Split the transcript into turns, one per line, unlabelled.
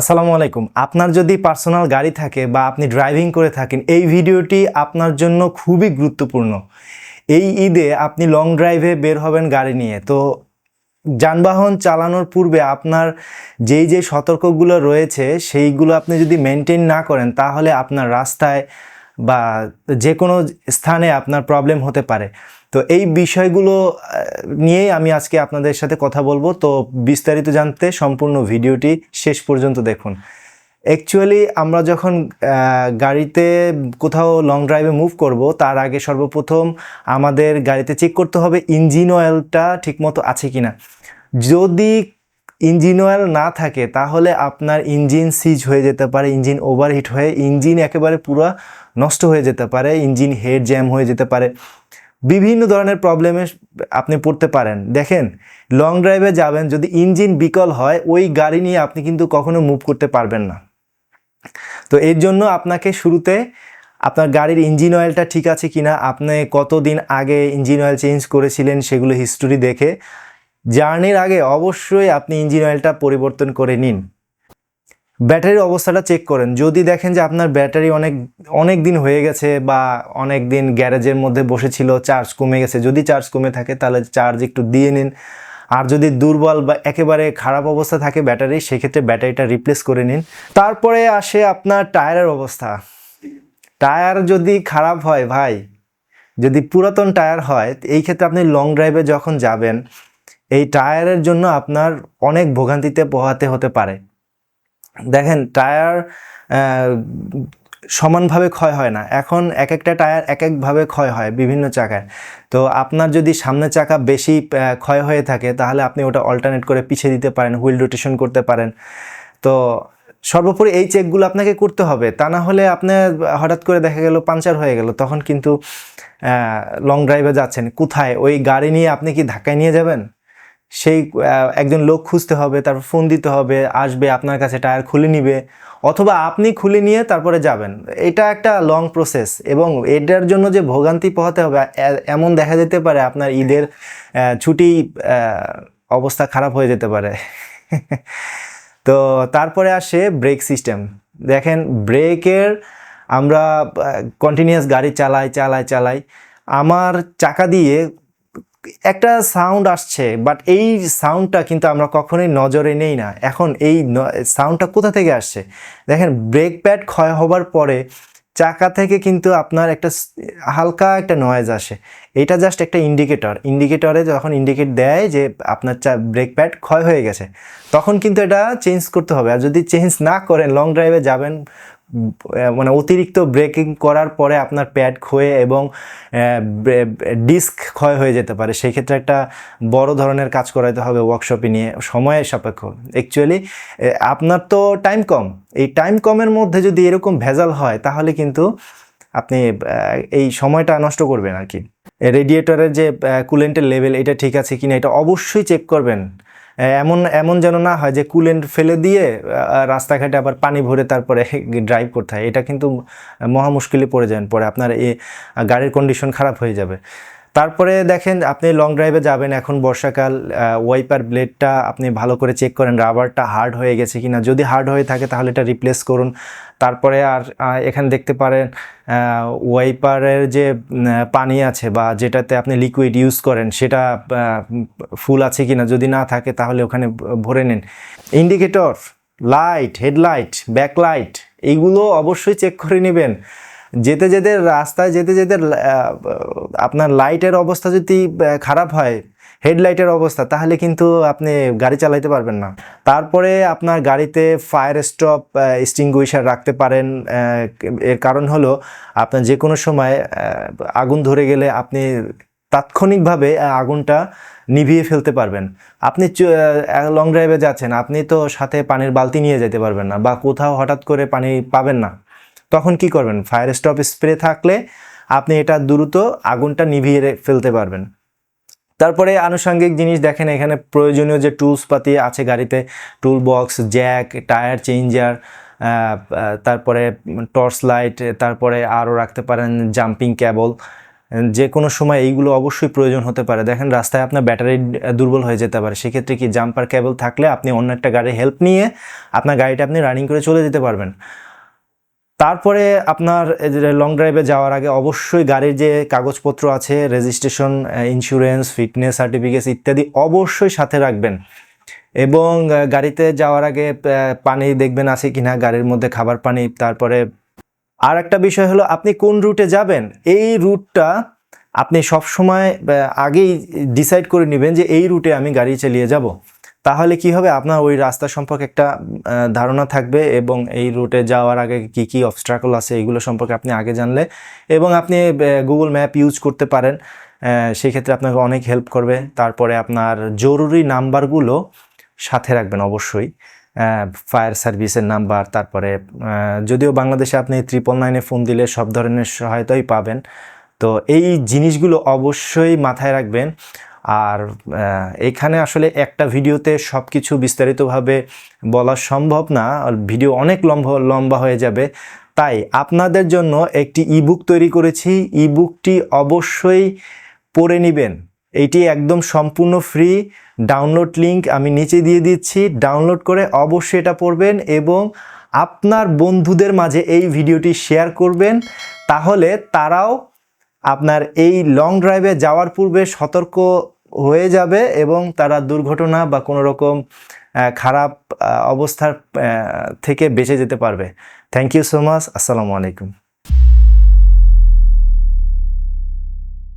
আসসালামু আলাইকুম। আপনার যদি পার্সোনাল গাড়ি থাকে বা আপনি ড্রাইভিং করে থাকেন, এই ভিডিওটি আপনার জন্য খুবই গুরুত্বপূর্ণ। এই ঈদে আপনি লং ড্রাইভে বের হবেন গাড়ি নিয়ে। তো যানবাহন চালানোর পূর্বে আপনার যেই যে সতর্কগুলো রয়েছে, সেইগুলো আপনি যদি মেনটেন না করেন, তাহলে আপনার রাস্তায় বা যে কোনো স্থানে আপনার প্রবলেম হতে পারে। তো এই বিষয়গুলো নিয়েই আমি আজকে আপনাদের সাথে কথা বলব। তো বিস্তারিত জানতে সম্পূর্ণ ভিডিওটি শেষ পর্যন্ত দেখুন। অ্যাকচুয়ালি আমরা যখন গাড়িতে কোথাও লং ড্রাইভে মুভ করব, তার আগে সর্বপ্রথম আমাদের গাড়িতে চেক করতে হবে ইঞ্জিন অয়েলটা ঠিকমতো আছে কি না যদি ইঞ্জিন অয়েল না থাকে, তাহলে আপনার ইঞ্জিন সিজ হয়ে যেতে পারে, ইঞ্জিন ওভারহিট হয়ে, ইঞ্জিন একেবারে পুরো নষ্ট হয়ে যেতে পারে, ইঞ্জিন হেড জ্যাম হয়ে যেতে পারে। বিভিন্ন ধরনের প্রবলেমে আপনি পড়তে পারেন। দেখেন লং ড্রাইভে যাবেন, যদি ইঞ্জিন বিকল হয়, ওই গাড়ি নিয়ে আপনি কিন্তু কখনো মুভ করতে পারবেন না। তো এর জন্য আপনাকে শুরুতে আপনার গাড়ির ইঞ্জিন অয়েলটা ঠিক আছে কিনা, আপনি কতদিন আগে ইঞ্জিন অয়েল চেঞ্জ করেছিলেন, সেগুলো হিস্টোরি দেখে জার্নির আগে অবশ্যই আপনি ইঞ্জিন অয়েলটা পরিবর্তন করে নিন। ব্যাটারির অবস্থাটা চেক করেন। যদি দেখেন যে আপনার ব্যাটারি অনেক অনেক দিন হয়ে গেছে বা অনেক দিন গ্যারেজের মধ্যে বসেছিল, চার্জ কমে গেছে, যদি চার্জ কমে থাকে তাহলে চার্জ একটু দিয়ে নিন। আর যদি দুর্বল বা একেবারে খারাপ অবস্থা থাকে ব্যাটারি, সেক্ষেত্রে ব্যাটারিটা রিপ্লেস করে নিন। তারপরে আসে আপনার টায়ারের অবস্থা। টায়ার যদি খারাপ হয়, ভাই, যদি পুরাতন টায়ার হয়, এই ক্ষেত্রে আপনি লং ড্রাইভে যখন যাবেন এই টায়ারের জন্য আপনার অনেক ভোগান্তিতে পোহাতে হতে পারে। দেখেন, টায়ার সমানভাবে ক্ষয় হয় না। এখন এক একটা টায়ার এক একভাবে ক্ষয় হয় বিভিন্ন চাকায়। তো আপনার যদি সামনের চাকা বেশি ক্ষয় হয়ে থাকে, তাহলে আপনি ওটা অল্টারনেট করে পিছিয়ে দিতে পারেন হুইল রোটেশন করতে পারেন। তো সর্বোপরি এই চেকগুলো আপনাকে করতে হবে। তা না হলে আপনার হঠাৎ করে দেখা গেল পাঞ্চার হয়ে গেল, তখন কিন্তু লং ড্রাইভে যাচ্ছেন। কোথায়? ওই গাড়ি নিয়ে আপনি কি ধাক্কায় নিয়ে যাবেন? সেই একজন লোক খুঁজতে হবে, তারপর ফোন দিতে হবে, আসবে, আপনার কাছে টায়ার খুলে নিবে, অথবা আপনি খুলে নিয়ে তারপরে যাবেন। এটা একটা লং প্রসেস এবং এটার জন্য যে ভোগান্তি পোহাতে হবে এমন দেখা যেতে পারে আপনার ঈদের ছুটি অবস্থা খারাপ হয়ে যেতে পারে। তো তারপরে আসে ব্রেক সিস্টেম দেখেন ব্রেকের আমরা কন্টিনিউয়াস গাড়ি চালাই চালাই চালাই। আমার চাকা দিয়ে একটা সাউন্ড আসছে বাট এই সাউন্ডটা কিন্তু আমরা কখনোই নজরে নেই না। এখন এই সাউন্ডটা কোথা থেকে আসছে? দেখেন ব্রেক প্যাড ক্ষয় হবার পরে চাকা থেকে কিন্তু আপনার একটা হালকা একটা নয়েজ আসে। এটা জাস্ট একটা ইন্ডিকেটর ইন্ডিকেটরে যখন ইন্ডিকেট দেয় যে আপনার চা ব্রেক প্যাড ক্ষয় হয়ে গেছে, তখন কিন্তু এটা চেঞ্জ করতে হবে। আর যদি চেঞ্জ না করেন লং ড্রাইভে যাবেন মানে অতিরিক্ত ব্রেকিং করার পরে আপনার প্যাড ক্ষয়ে এবং ডিস্ক ক্ষয় হয়ে যেতে পারে। সেই ক্ষেত্রে একটা বড় ধরনের কাজ করাইতে হবে ওয়ার্কশপে নিয়ে। সময়ের সাপেক্ষ। অ্যাকচুয়ালি আপনার তো টাইম কম। এই টাইম কমের মধ্যে যদি এরকম ভেজাল হয়, তাহলে কিন্তু আপনি এই সময়টা নষ্ট করবেন আর কি রেডিয়েটরের যে কুলেন্টের লেভেল এটা ঠিক আছে কিনা, এটা অবশ্যই চেক করবেন। এমন এমন যেন না হয় যে কুলেন্ট ফেলে দিয়ে রাস্তাঘাটে আবার পানি ভরে তারপরে ড্রাইভ করতে হয়। এটা কিন্তু মহা মুশকিলে পড়ে যায় পরে আপনার এ, গাড়ির কন্ডিশন খারাপ হয়ে যাবে। তারপরে দেখেন আপনি লং ড্রাইভে যাবেন, এখন বর্ষাকাল ওয়াইপার ব্লেডটা আপনি ভালো করে চেক করেন রাবারটা হার্ড হয়ে গেছে কিনা। যদি হার্ড হয়ে থাকে তাহলে এটা রিপ্লেস করুন। তারপরে আর এখানে দেখতে পারেন ওয়াইপারের যে পানি আছে বা যেটাতে আপনি লিকুইড ইউজ করেন, সেটা ফুল আছে কিনা। যদি না থাকে তাহলে ওখানে ভরে নিন। ইন্ডিকেটর লাইট হেডলাইট ব্যাকলাইট এইগুলো অবশ্যই চেক করে নেবেন। যেতে যেতে রাস্তায় যেতে যেতে আপনার লাইটের অবস্থা যদি খারাপ হয় হেডলাইটের অবস্থা, তাহলে কিন্তু আপনি গাড়ি চালাইতে পারবেন না। তারপরে আপনার গাড়িতে ফায়ার স্টপ এক্সটিংগুইশার রাখতে পারেন এর কারণ হলো আপনার যে কোনো সময় আগুন ধরে গেলে আপনি তাৎক্ষণিকভাবে আগুনটা নিভিয়ে ফেলতে পারবেন। আপনি লং ড্রাইভে যাচ্ছেন, আপনি তো সাথে পানির বালতি নিয়ে যেতে পারবেন না বা কোথাও হঠাৎ করে পানি পাবেন না। তখন কি করবেন? ফায়ার স্টপ স্প্রে থাকলে আপনি এটা দ্রুত আগুনটা নিভিয়ে ফেলতে পারবেন। তারপরে আনুষঙ্গিক জিনিস দেখেন, এখানে প্রয়োজনীয় যে টুলস পাতি আছে গাড়িতে tool box jack tyre changer তারপরে টর্চ লাইট তারপরে আরও রাখতে পারেন জাম্পিং ক্যাবল যে কোনো সময় এইগুলো অবশ্যই প্রয়োজন হতে পারে। দেখেন, রাস্তায় আপনার ব্যাটারি দুর্বল হয়ে যেতে পারে। সেক্ষেত্রে কি জাম্পার ক্যাবল থাকলে আপনি অন্য একটা গাড়ির হেল্প নিয়ে আপনার গাড়িটা আপনি রানিং করে চলে যেতে পারবেন। তারপরে আপনার লং ড্রাইভে যাওয়ার আগে অবশ্যই গাড়ির যে কাগজপত্র আছে রেজিস্ট্রেশন ইন্স্যুরেন্স ফিটনেস সার্টিফিকেট ইত্যাদি অবশ্যই সাথে রাখবেন। এবং গাড়িতে যাওয়ার আগে পানি দেখবেন আছে কিনা, গাড়ির মধ্যে খাবার পানি। তারপরে আর একটা বিষয় হলো, আপনি কোন রুটে যাবেন? এই রুটটা আপনি সবসময় আগেই ডিসাইড করে নেবেন যে এই রুটে আমি গাড়ি চালিয়ে যাব। তাহলে কি হবে? আপনার ওই রাস্তা সম্পর্কে একটা ধারণা থাকবে এবং এই রুটে যাওয়ার আগে কি কি অবস্ট্রাকল আছে এগুলো সম্পর্কে আপনি আগে জানলে এবং আপনি গুগল ম্যাপ ইউজ করতে পারেন। আহ, সেক্ষেত্রে আপনাকে অনেক হেল্প করবে। তারপরে আপনার জরুরি নাম্বারগুলো সাথে রাখবেন অবশ্যই। ফায়ার সার্ভিসের নাম্বার তারপরে যদিও বাংলাদেশে আপনি ত্রিপল নাইনে ফোন দিলে সব ধরনের সহায়তাই পাবেন। তো এই জিনিসগুলো অবশ্যই মাথায় রাখবেন। আর এখানে আসলে একটা ভিডিওতে সব কিছু বিস্তারিতভাবে বলা সম্ভব না ভিডিও অনেক লম্বা লম্বা হয়ে যাবে। তাই আপনাদের জন্য একটি ইবুক তৈরি করেছি। ইবুকটি অবশ্যই পড়ে নেবেন। এইটি একদম সম্পূর্ণ ফ্রি। ডাউনলোড লিংক আমি নিচে দিয়ে দিচ্ছি। ডাউনলোড করে অবশ্যই এটা পড়বেন এবং আপনার বন্ধুদের মাঝে এই ভিডিওটি শেয়ার করবেন। তাহলে তারাও আপনার এই লং ড্রাইভে যাওয়ার পূর্বে সতর্ক হয়ে যাবে এবং তারা দুর্ঘটনা বা কোনো রকম খারাপ অবস্থার থেকে বেঁচে যেতে পারবে। থ্যাংক ইউ সো মাচ আসসালামু আলাইকুম।